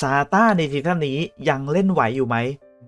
ซาต้าในซีซั่นนี้ยังเล่นไหวอยู่ไหม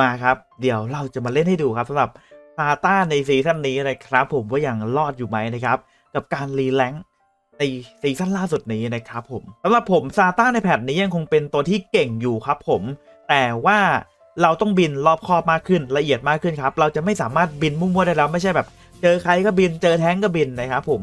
มาครับ เดี๋ยวเราจะมาเล่นให้ดูครับสำหรับซาต้าในซีซั่นนี้นะครับผมว่ายังรอดอยู่ไหมนะครับ กับการรีแลงค์ในซีซั่นล่าสุดนี้นะครับผมสำหรับผมซาต้าในแพทนี้ยังคงเป็นตัวที่เก่งอยู่ครับผม แต่ว่าเราต้องบินรอบคอบมากขึ้นละเอียดมากขึ้นครับ เราจะไม่สามารถบินมุ่งมั่วได้แล้วไม่ใช่แบบ เจอใครก็บินเจอแท้งก็บินนะครับผม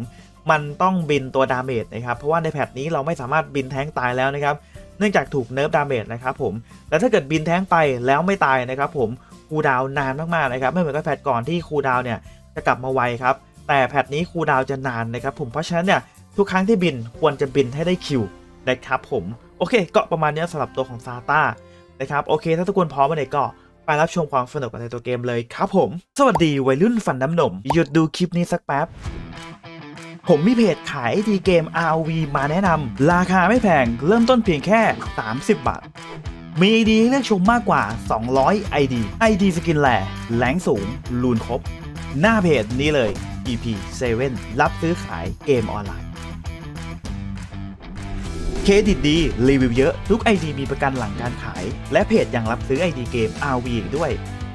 มันต้องบินตัวดาเมจนะครับเพราะว่าในแพทนี้เราไม่สามารถบินแท้งตายแล้วนะครับ เนื่องจากถูกเนิร์ฟดาเมจนะครับผมแล้วถ้าเกิดบินแท้งไปแล้วไม่ตายนะครับผมคูดาวนานมากๆนะครับไม่เหมือนกับแพทก่อนที่คูดาวเนี่ยจะกลับมาไวครับแต่แพทนี้คูดาวจะนานนะครับผมเพราะฉะนั้นเนี่ยทุกครั้งที่บินควรจะบินให้ได้คิวนะครับผมโอเคก็ประมาณนี้สำหรับตัวของซาต้านะครับโอเค ถ้าทุกคนพร้อมมาเนี่ยก็ไปรับชมความสนุกกันในตัวเกมเลยครับผม สวัสดีวัยรุ่นฟันน้ำนม หยุดดูคลิปนี้สักแป๊บ ผมมีเพจขายไอทีเกม RV มาแนะนำราคาไม่แพงเริ่มต้นเพียงแค่ 30 บาทมี ID ให้เลือกชมมากกว่า 200 ID ID สกินแหล่แรงสูง ลูนครบ หน้าเพจนี้เลย EP 7 รับซื้อขายเกมออนไลน์ เครดิตดี รีวิวเยอะ ทุก ID มีประกันหลังการขาย และเพจยังรับซื้อ ID เกม RV อีกด้วย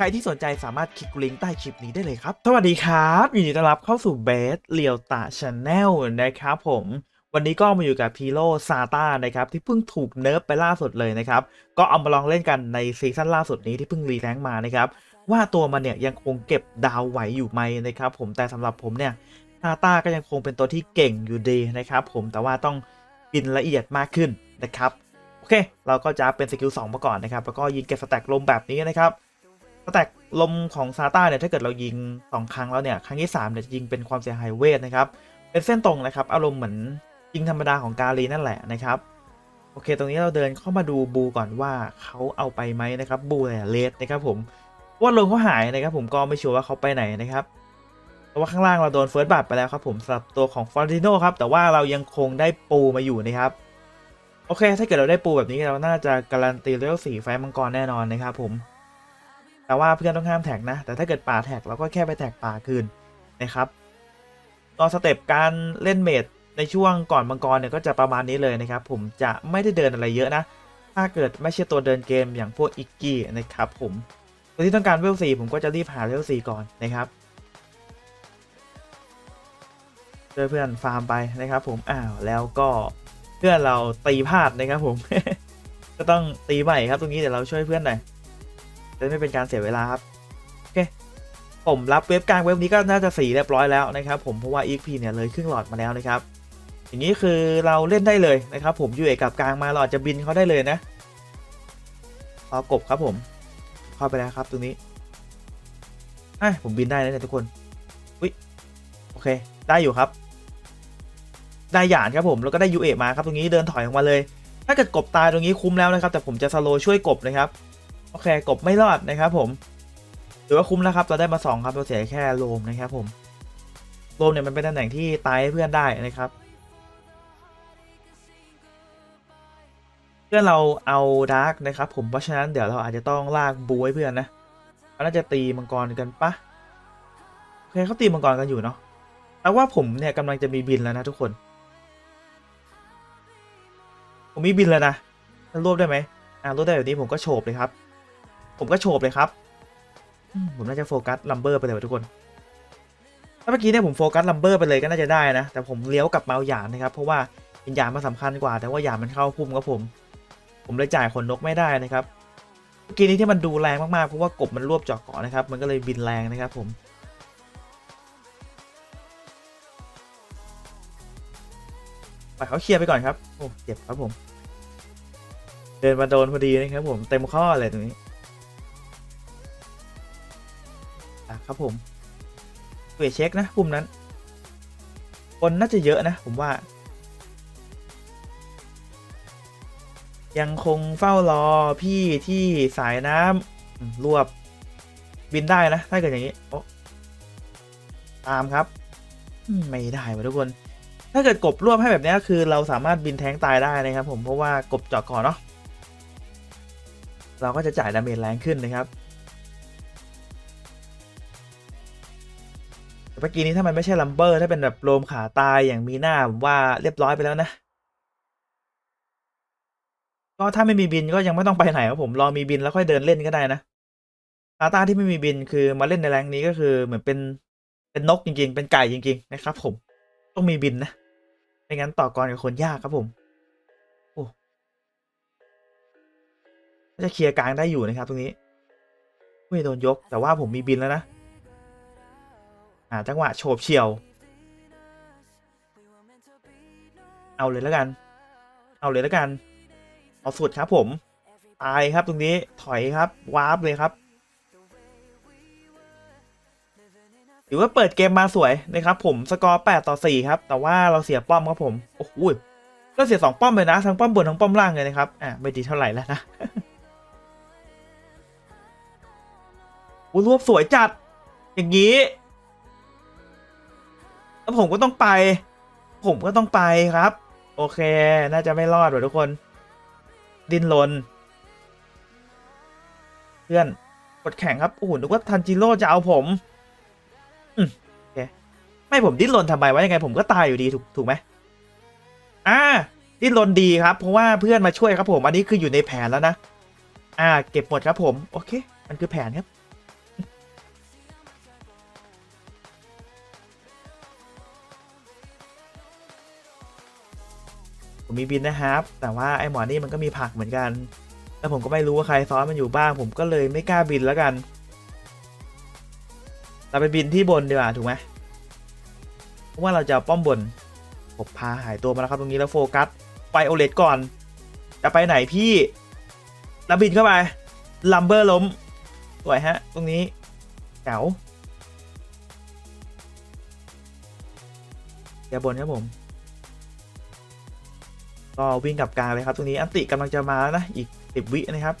ใครที่สนใจสามารถคลิกลิงก์ใต้คลิปนี้ได้เลยครับ สวัสดีครับยินดีต้อนรับเข้าสู่เบสเลียวตาชาแนลนะครับผมวันนี้ก็มาอยู่กับพีโ o ซาตานะครับที่เพิ่งถูกเนิร์ฟไปล่าสุดเลยนะครับ ก็เอามาลองเล่นกันในซีซั่นล่าสุดนี้ที่เพิ่งรีแรงค์มานะครับว่าตัวมันเนี่ยยังคงเก็บดาวไหวอยู่ไหมนะครับผมแต่สำหรับผมเนี่ยซาตาก็ยังคงเป็นตัวที่เก่งอยู่ดีนะครับผมแต่ว่าต้องบินละเอียดมากขึ้นนะครับโอเค เราก็จะเป็นสกิล2มาก่อนนะครับแล้วก็ยิงเก็บสแต็กลมแบบนี้นะครับ แต็กลมของซาต้าเนี่ยถ้าเกิดเรายิง 2 ครั้งแล้วเนี่ยครั้งที่3เนี่ยจะยิงเป็นความเสียหายเวทนะครับเป็นเส้นตรงนะครับอารมณ์เหมือนยิงธรรมดาของกาลีนั่นแหละนะครับโอเค ตรงนี้เราเดินเข้ามาดูบูก่อนว่าเขาเอาไปไหมนะครับบูเนี่ยเลสนะครับผมว่าลงเขาหายนะครับผมก็ไม่ชัวร์ว่าเขาไปไหนนะครับเพราะว่าข้างล่างเราโดนเฟิร์สบัตไปแล้วครับผมสำหรับตัวของฟอร์ติโนครับแต่ว่าเรายังคงได้ปูมาอยู่นะครับโอเค ถ้าเกิดเราได้ปูแบบนี้เราน่าจะการันตีเลเวลสี่ไฟมังกรแน่นอนนะครับผม แต่ว่าเพื่อนต้องห้ามแท็กนะ แต่ถ้าเกิดป่าแท็กเราก็แค่ไปแท็กป่าคืนนะครับตอนสเต็ปการเล่นเมดในช่วงก่อนมังกรเนี่ยก็จะประมาณนี้เลยนะครับ ผมจะไม่ได้เดินอะไรเยอะนะ ถ้าเกิดไม่ใช่ตัวเดินเกมอย่างพวกอิกกี้นะครับผมตัวที่ต้องการเวลสี่ผมก็จะรีบหาเวลสี่ก่อนนะครับเจอเพื่อนฟาร์มไปนะครับ ผมอ้าวแล้วก็เพื่อนเราตีพลาดนะครับผม ก็ต้องตีใหม่ครับตรงนี้เดี๋ยวเราช่วยเพื่อนหน่อย จะไม่เป็นการเสียเวลาครับโอเคผมรับเว็บกลางเว็บนี้ก็น่าจะสีเรียบร้อยแล้วนะครับผมเพราะว่า EXP เนี่ยเลยครึ่งหลอดมาแล้วนะครับอย่างนี้คือเราเล่นได้เลยนะครับ ผมยูเอกับกลางมาเราอาจะบินเขาได้เลยนะรอกบครับผมเข้าไปแล้วครับตรงนี้อะผมบินได้แล้วเนี่ยทุกคนอุ้ยโอเค ได้อยู่ครับ ได้หยานครับผมแล้วก็ได้ยูเอมาครับตรงนี้เดินถอยออกมาเลย ถ้าเกิดกบตายตรงนี้คุ้มแล้วนะครับ แต่ผมจะสโลช่วยกบนะครับ โอเคกบไม่รอดนะครับผมถือว่าคุ้มแล้วครับเราได้มา2ครับเราเสียแค่โลมนะครับผมโลมเนี่ยมันเป็นตำแหน่งที่ตายให้เพื่อนได้นะครับเพื่อนเราเอาดาร์กนะครับผมเพราะฉะนั้นเดี๋ยวเราอาจจะต้องลากบูให้เพื่อนนะเขาน่าจะตีมังกรกันปะโอเคเขาตีมังกรกันอยู่เนาะแต่ว่าผมเนี่ยกำลังจะมีบินแล้วนะทุกคน ผมมีบินแล้วนะจะรวบได้ไหมอ่ารวบได้แบบนี้ผมก็โฉบเลยครับ ผมก็โฉบเลยครับผมน่าจะโฟกัสลัมเบอร์ไปเลยทุกคน ถ้าเมื่อกี้เนี่ยผมโฟกัสลัมเบอร์ไปเลยก็น่าจะได้นะ แต่ผมเลี้ยวกลับมาเอาหยานนะครับ เพราะว่าเป็นหยานมันสำคัญกว่า แต่ว่าหยานมันเข้าพุ่มครับผม ผมเลยจ่ายขนนกไม่ได้นะครับ เมื่อกี้นี้ที่มันดูแรงมากๆ เพราะว่ากบมันรวบจาะเกาะนะครับ มันก็เลยบินแรงนะครับผมปล่อยเขาเคลียร์ไปก่อนครับ โอ้ เจ็บครับผม เดินมาโดนพอดีนะครับผม เต็มข้อเลยตรงนี้ อะครับผมเวทเช็คนะปุ่มนั้น คนน่าจะเยอะนะ ผมว่า ยังคงเฝ้ารอพี่ที่สายน้ำรวบบินได้นะ ถ้าเกิดอย่างนี้โอ้ตามครับ ไม่ได้ว่ะทุกคน ถ้าเกิดกบรวบให้แบบนี้คือเราสามารถบินแทงตายได้นะครับผมเพราะว่ากบเจาะก่อนเนาะเราก็จะจ่ายดาเมจแรงขึ้นนะครับ เมื่อกี้นี้ถ้ามันไม่ใช่ลัมเบอร์ ถ้าเป็นแบบโลมขาตายอย่างมีหน้าผมว่าเรียบร้อยไปแล้วนะ ก็ถ้าไม่มีบินก็ยังไม่ต้องไปไหนครับผมรอมีบินแล้วค่อยเดินเล่นก็ได้นะอาตาที่ไม่มีบินคือมาเล่นในแรงนี้ก็คือเหมือนเป็นเป็นนกจริงๆ เป็นไก่จริง ๆ นะครับ ผมต้องมีบินนะไม่งั้นต่อกรกับคนยากครับผมโอ้ก็จะเคลียร์กลางได้อยู่นะครับ ตรงนี้ไม่โดนยกแต่ว่าผมมีบินแล้วนะ หาจังหวะโฉบเฉี่ยว เอาเลยแล้วกัน เอาเลยแล้วกัน เอาสุดครับผม ตายครับตรงนี้ถอยครับวาร์ปเลยครับถือว่าเปิดเกมมาสวยนะครับผมสกอร์8ต่อ 4 ครับ แต่ว่าเราเสียป้อมครับผมโอ้โหก็เสีย 2 ป้อมเลยนะ ทั้งป้อมบนทั้งป้อมล่างเลยนะครับอะไม่ดีเท่าไหร่แล้วนะอู้รวบสวยจัด อย่างนี้ แล้วผมก็ต้องไป ผมก็ต้องไปครับ โอเค น่าจะไม่รอดว่ะทุกคน ดิ้นรนเพื่อนกดแข่งครับโอ้โหนึกว่าทันจิโร่จะเอาผม อืมโอเคไม่ผมดิ้นรนทำไมวะยังไง ผมก็ตายอยู่ดีถูกถูกไหมอ่าดิ้นรนดีครับ เพราะว่าเพื่อนมาช่วยครับผม อันนี้คืออยู่ในแผนแล้วนะ อ่า เก็บหมดครับผม โอเค มันคือแผนครับ ผมมีบินนะครับ แต่ว่าไอหมอนี่มันก็มีผักเหมือนกัน แล้วผมก็ไม่รู้ว่าใครซ้อนมันอยู่บ้าง ผมก็เลยไม่กล้าบินแล้วกัน เราไปบินที่บนดีกว่าถูกไหมเพราะว่าเราจะป้อมบน ผมพาหายตัวมาแล้วครับตรงนี้แล้วโฟกัสไฟโอเลตก่อน จะไปไหนพี่แล้วบินเข้าไป ลัมเบอร์ล้มสวยฮะ ตรงนี้แจ๋วอย่าบนครับผม ก็วิ่งกลับกลางเลยครับ ตรงนี้อันติกำลังจะมาแล้วนะ อีกสิบวินะครับ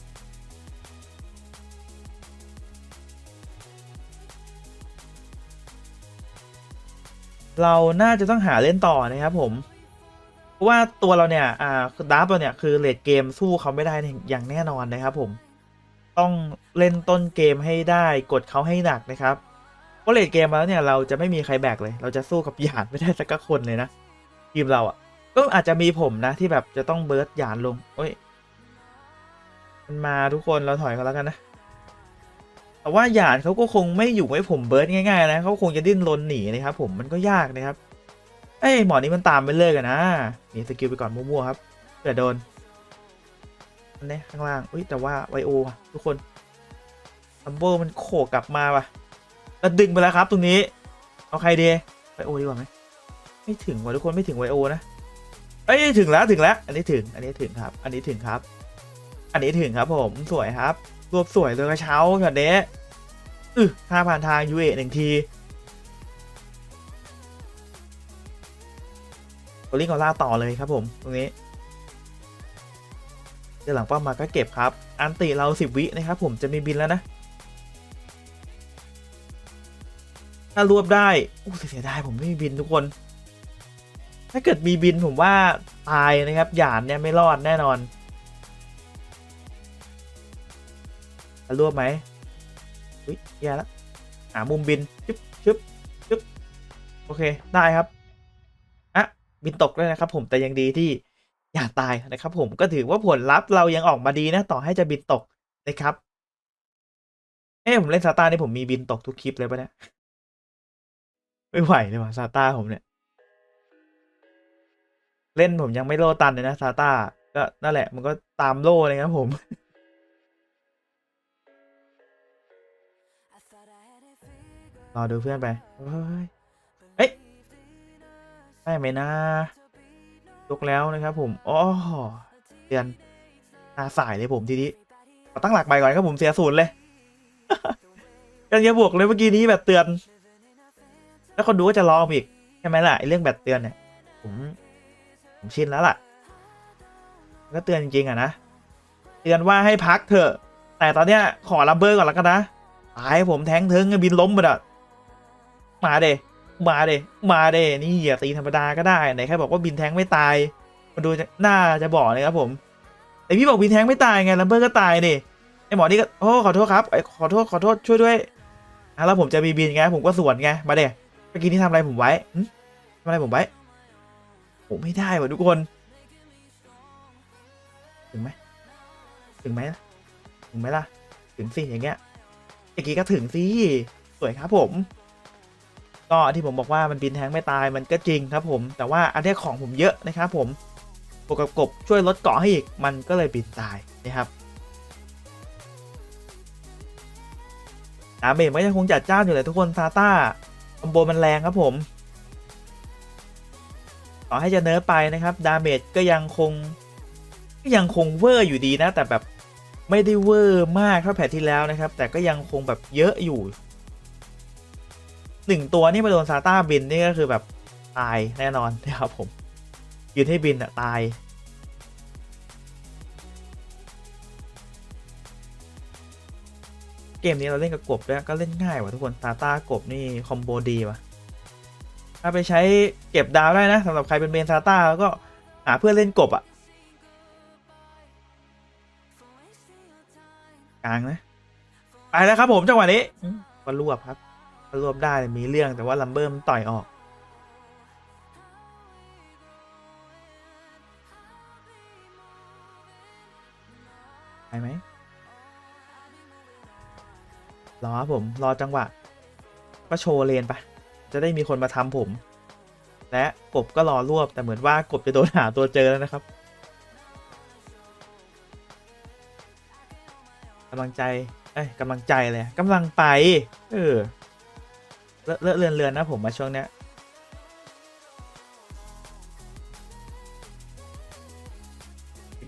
เราน่าจะต้องหาเล่นต่อนะครับผม เพราะว่าตัวเราเนี่ย อ่าดาร์ฟเราเนี่ยคือเลดเกมสู้เขาไม่ได้อย่างแน่นอนนะครับผม ต้องเล่นต้นเกมให้ได้กดเขาให้หนักนะครับ เพราะเลดเกมมาแล้วเนี่ยเราจะไม่มีใครแบกเลย เราจะสู้กับหยาดไม่ได้สักคนเลยนะทีมเราอะ ก็อาจจะมีผมนะที่แบบจะต้องเบิร์ดหยานลงโอ้ยมันมาทุกคนเราถอยกันแล้วกันนะ แต่ว่าหยานเขาก็คงไม่อยู่ให้ผมเบิร์ดง่ายๆนะเขาคงจะดิ้นรนหนีนะครับผมมันก็ยากนะครับ เอ้ยหมอนี้มันตามไปเลิกกันนะหนีสกิลไปก่อนมั่วๆครับเผื่อโดนอันนี้ข้างล่างอุ้ยแต่ว่าไวโอทุกคนลัมโบมันโขกกลับมาว่ะแล้วดึงไปแล้วครับตรงนี้ เอาใครดีไวโอดีกว่าไหมไม่ถึงว่ะทุกคนไม่ถึงไวโอนะ เอ้ยถึงแล้วถึงแล้ว อันนี้ถึง อันนี้ถึงครับ อันนี้ถึงครับ อันนี้ถึงครับผมสวยครับ รวบสวยเลยกระเช้าแบบนี้อือห้าผ่านทางยูเอหนึ่งทีโอลิงกอล่าต่อเลยครับผมตรงนี้เดี๋ยวหลังป้อมมาก็เก็บครับ อันติเราสิบวินะครับผมจะมีบินแล้วนะ ถ้ารวบได้โอ้เสียดายผมไม่มีบินทุกคน ถ้าเกิดมีบินผมว่าตายนะครับหยานเนี่ยไม่รอดแน่นอนจะรวบไหมอุ้ยแย่แล้วหามุมบินชึบชึบชึบโอเคได้ครับอะบินตกด้วยนะครับ ผมแต่ยังดีที่อย่าตายนะครับ ผมก็ถือว่าผลลัพธ์เรายังออกมาดีนะต่อให้จะบินตกนะครับเอ้ผมเล่นซาตานี่ผมมีบินตกทุกคลิปเลยปะเนี่ยไม่ไหวเลยว่ะซาตาผมเนี่ย เล่นผมยังไม่โลตันเลยนะซาตาก็นั่นแหละมันก็ตามโลเลยครับผมรอดูเพื่อนไปเฮ้ยเอ้ยได้ไหมนะยกแล้วนะครับผมอ๋อเตือนตาสายเลยผมทีนี้ตั้งหลักใหม่ก่อนครับผมเสียศูนย์เลยยังจะบวกเลยเมื่อกี้นี้แบบเตือน แล้วคนดูก็จะรออีกใช่ไหมล่ะไอเรื่องแบบเตือนเนี่ยผม ผมชินแล้วล่ะ ก็เตือนจริงๆอะนะ เตือนว่าให้พักเถอะ แต่ตอนเนี้ยขอลัมเบอร์ก่อนแล้วกันนะตายผมแทงเทิงบินล้มหมดอะมาเดมาเดมาเดนี่อย่าตีธรรมดาก็ได้ไหนแค่บอกว่าบินแทงไม่ตายมาดูหน้าจะบอกเลยครับผมแต่พี่บอกบินแทงไม่ตายไงลัมเบอร์ก็ตายนี่ไอหมอนี่ก็โอ้ขอโทษครับไอขอโทษขอโทษช่วยด้วยอะแล้วผมจะมีบินไงผมก็สวนไงมาเดเมื่อกี้นี่ทำอะไรผมไว้ทำอะไรผมไว้ ผมไม่ได้ว่ะทุกคน ถึงไหมถึงไหมล่ะถึงไหมล่ะ ถึงสิอย่างเงี้ยเมื่อกี้ก็ถึงสิสวยครับผม ก็ที่ผมบอกว่ามันบินแทงไม่ตายมันก็จริงครับผม แต่ว่าอันนี้ของผมเยอะนะครับผมบวกกับกบช่วยลดเกาะให้อีกมันก็เลยบินตายนะครับดาเมจมันก็ยังคงจัดจ้านอยู่เลยทุกคนซาต้าคอมโบมันแรงครับผม ต่อให้จะเนิร์ฟไปนะครับ ดาเมจก็ยังคงก็ยังคงเวอร์อยู่ดีนะ แต่แบบไม่ได้เวอร์มากเท่าแพทที่แล้วนะครับ แต่ก็ยังคงแบบเยอะอยู่หนึ่งตัวนี่มาโดนซาต้าบินนี่ก็คือแบบตายแน่นอนนะครับผมยืนให้บินอะตายเกมนี้เราเล่นกับกบด้วยก็เล่นง่ายว่ะทุกคนตาต้ากบนี่คอมโบดีว่ะ ถ้าไปใช้เก็บดาวได้นะสำหรับใครเป็นเมนซาต้าแล้วก็หาเพื่อนเล่นกบอะกลางนะ ไปแล้วครับผมจังหวะนี้ก็รวบครับรวบได้มีเรื่องแต่ว่าลัมเบอร์มันต่อยออกไปไหมรอผมรอจังหวะก็โชว์เลนไป จะได้มีคนมาทำผม และกบก็รอรวบแต่เหมือนว่ากบจะโดนหาตัวเจอแล้วนะครับกำลังใจ เอ้ยกำลังใจเลยกำลังไป เออ เลอะเลือนเลือนนะผมมาช่วงเนี้ย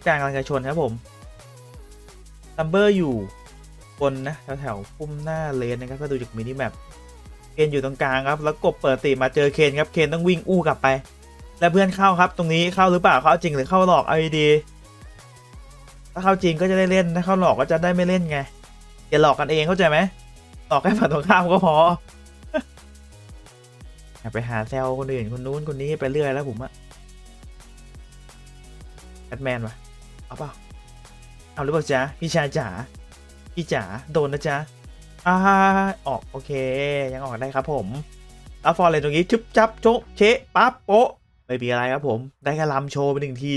กลางกำลังจะชนครับผมลัมเบอร์อยู่บนนะแถวแถวๆพุ่มหน้าเลนนะครับ ถ้าดูจากมินิแมป เคนอยู่ตรงกลางครับ แล้วกบเปิดตีมาเจอเคนครับ เคนต้องวิ่งอู้กลับไป แล้วเพื่อนเข้าครับ ตรงนี้เข้าหรือเปล่าเข้าจริงหรือเข้าหลอกเอาดีๆถ้าเข้าจริงก็จะได้เล่น ถ้าเข้าหลอกก็จะได้ไม่เล่นไง อย่าหลอกกันเองเข้าใจไหมหลอกแค่ฝั่งตรงข้ามก็พอไปหาแซวคนอื่นคนนู้นคนนี้ไปเรื่อยแล้วผมอะแบทแมนวะเอาเปล่า เอาหรือเปล่าจ๊ะพี่ชายจ๋าพี่จ๋าโดนนะจ๊ะ อ่าออกโอเค ยังออกได้ครับผมแล้วฟอร์เรนตรงนี้ ชึบจับโจ๊ะเชะปั๊บโปะไม่มีอะไรครับผม ได้แค่ลำโชว์ไปหนึ่งที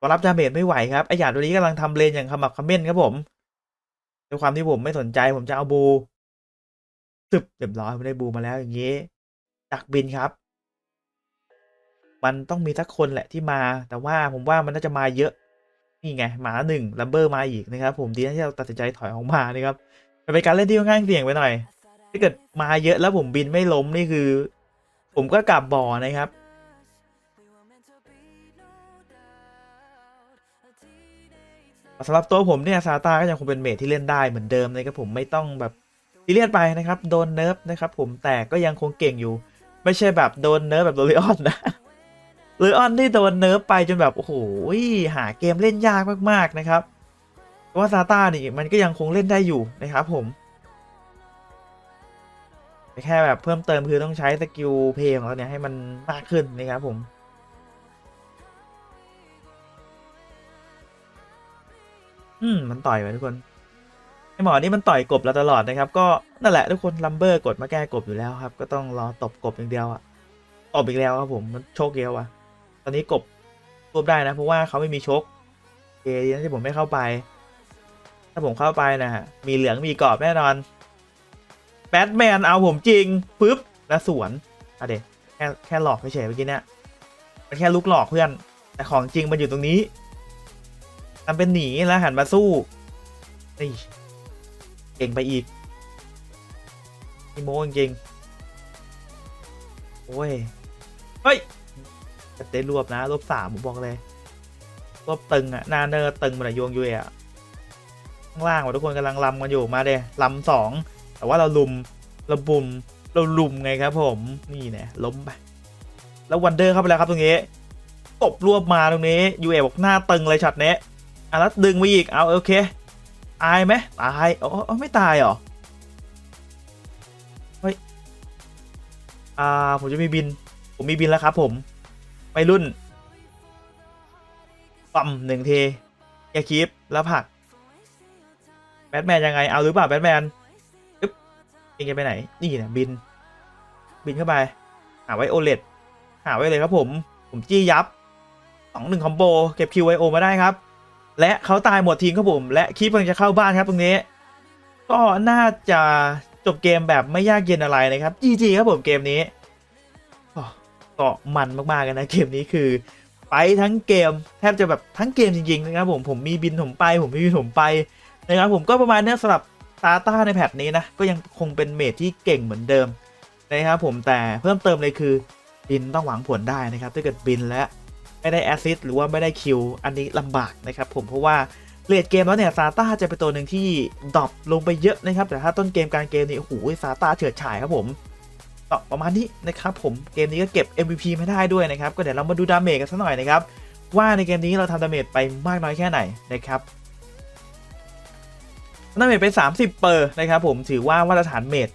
ก็รับดาเมจไม่ไหวครับไอหยาดตัวนี้กำลังทำเลนอย่างขมักเขม้นครับผมด้วยความที่ผมไม่สนใจผมจะเอาบูตึบเรียบร้อยไม่ได้บูมาแล้วอย่างนี้ดักบินครับ มันต้องมีสักคนแหละที่มา แต่ว่าผมว่ามันน่าจะมาเยอะ นี่ไงหมาหนึ่งลัมเบอร์มาอีกนะครับ ผมดีนะที่เราตัดสินใจถอยออกมานะครับ มันเป็นการเล่นที่ค่อนข้างเสี่ยงไปหน่อย ถ้าเกิดมาเยอะแล้วผมบินไม่ล้มนี่คือ ผมก็กลับบ่อนะครับ สำหรับตัวผมเนี่ยซาตาก็ยังคงเป็นเมทที่เล่นได้เหมือนเดิมนะครับผมไม่ต้องแบบซีเรียสไปนะครับ โดนเนิร์ฟนะครับผมแต่ก็ยังคงเก่งอยู่ ไม่ใช่แบบโดนเนิร์ฟแบบโดเรออนนะหรือออนที่โดนเนิร์ฟไปจนแบบ โอ้โหหาเกมเล่นยากมาก ๆ นะครับ ว่าซาต้านี่มันก็ยังคงเล่นได้อยู่นะครับผมแค่แบบเพิ่มเติมคือต้องใช้สกิลเพลย์ของเราเนี่ยให้มันมากขึ้นนะครับผมอืมมันต่อยไปทุกคนไอหมอนี่มันต่อยกบเราตลอดนะครับ ก็นั่นแหละทุกคนลัมเบอร์กดมาแก้กบอยู่แล้วครับ ก็ต้องรอตบกบอย่างเดียวอะตบอีกแล้วครับผมมันโชคเดียวอะตอนนี้กบรวบได้นะเพราะว่าเขาไม่มีชกโอเคดีนะที่ผมไม่เข้าไป ถ้าผมเข้าไปนะฮะ มีเหลืองมีกรอบแน่นอน แบทแมนเอาผมจริงปึ๊บแล้วสวนอะเด็แค่แค่หลอกเฉยๆเมื่อกี้เนี่ยมันแค่ลุกหลอกเพื่อน แต่ของจริงมันอยู่ตรงนี้ทำเป็นหนีแล้วหันมาสู้นี่เก่งไปอีกนี่โมจริงโอ้ย เฮ้ยจะได้รวบนะ รวบสามผมบอกเลย รวบตึงอะหน้าเนอร์ตึงมาเลยโยงยุยอะ ข้างล่างว่าทุกคนกำลังลำกันอยู่มาเด้ลำสองแต่ว่าเราลุมเราบุมเราลุมไงครับ ผมนี่เนี่ยล้มไปแล้ววันเดอร์เข้าไปแล้วครับตรงนี้ตบรวบมาตรงนี้ยูเอบอกหน้าตึงเลยช็อตนี้อะแล้วดึงมาอีกเอาโอเคตายไหมตายอ๋อไม่ตายเหรอเฮ้ยอ่าผมจะมีบิน ผมมีบินแล้วครับ ผมไปรุ่นปั๊มหนึ่งเทแกคีปแล้วผัก แบทแมนยังไง เอาหรือเปล่าแบทแมนอึ๊บเองไปไหน นี่นะบิน บินเข้าไป หาไว้โอเลดหาไว้เลยครับผม ผมจี้ยับสองหนึ่งคอมโบ เก็บคิวไวโอมาได้ครับ และเขาตายหมดทีมครับผม และคีปกำลังจะเข้าบ้านครับตรงนี้ ก็น่าจะจบเกมแบบไม่ยากเย็นอะไรนะครับ GG ครับผมเกมนี้ก็ก็มันมากๆกันนะเกมนี้คือ ไปทั้งเกมแทบจะแบบทั้งเกมจริงๆนะครับผมผมมีบินผมไป ผมมีบินผมไป นะครับผมก็ประมาณเนี้สำหรับซาต้าในแพทนี้นะ ก็ยังคงเป็นเมทที่เก่งเหมือนเดิมนะครับผมแต่เพิ่มเติมเลยคือบินต้องหวังผลได้นะครับถ้าเกิดบินและไม่ได้แอซิสหรือว่าไม่ได้คิวอันนี้ลำบากนะครับผมเพราะว่าเลดเกมแล้วเนี่ยซาต้าจะเป็นตัวหนึ่งที่ดรอปลงไปเยอะนะครับ แต่ถ้าต้นเกมกางเกมนี่โอ้โหซาต้าเฉิดฉายครับผมก็ประมาณนี้นะครับผมเกมนี้ก็เก็บ MVP ไม่ได้ด้วยนะครับ ก็เดี๋ยวเรามาดูดาเมจกันสักหน่อยนะครับว่าในเกมนี้เราทำดาเมจไปมากน้อยแค่ไหนนะครับ ดาเมจไป 30 เปอร์นะครับผมถือว่ามาตรฐานเมจ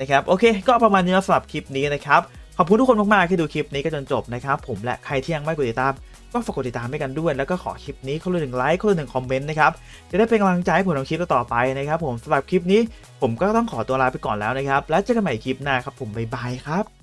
นะครับโอเคก็ประมาณนี้สำหรับคลิปนี้นะครับขอบคุณทุกคนมากๆที่ดูคลิปนี้ก็จนจบนะครับผมและใครที่ยังไม่กดติดตาม ก็ฝากกดติดตามให้กันด้วย แล้วก็ขอคลิปนี้คนละหนึ่งไลค์คนละหนึ่งคอมเมนต์นะครับจะได้เป็นกำลังใจให้ผมทำคลิปต่อไปนะครับผมสำหรับคลิปนี้ผมก็ต้องขอตัวลาไปก่อนแล้วนะครับ แล้วเจอกันใหม่คลิปหน้าครับผมบ๊ายบายครับ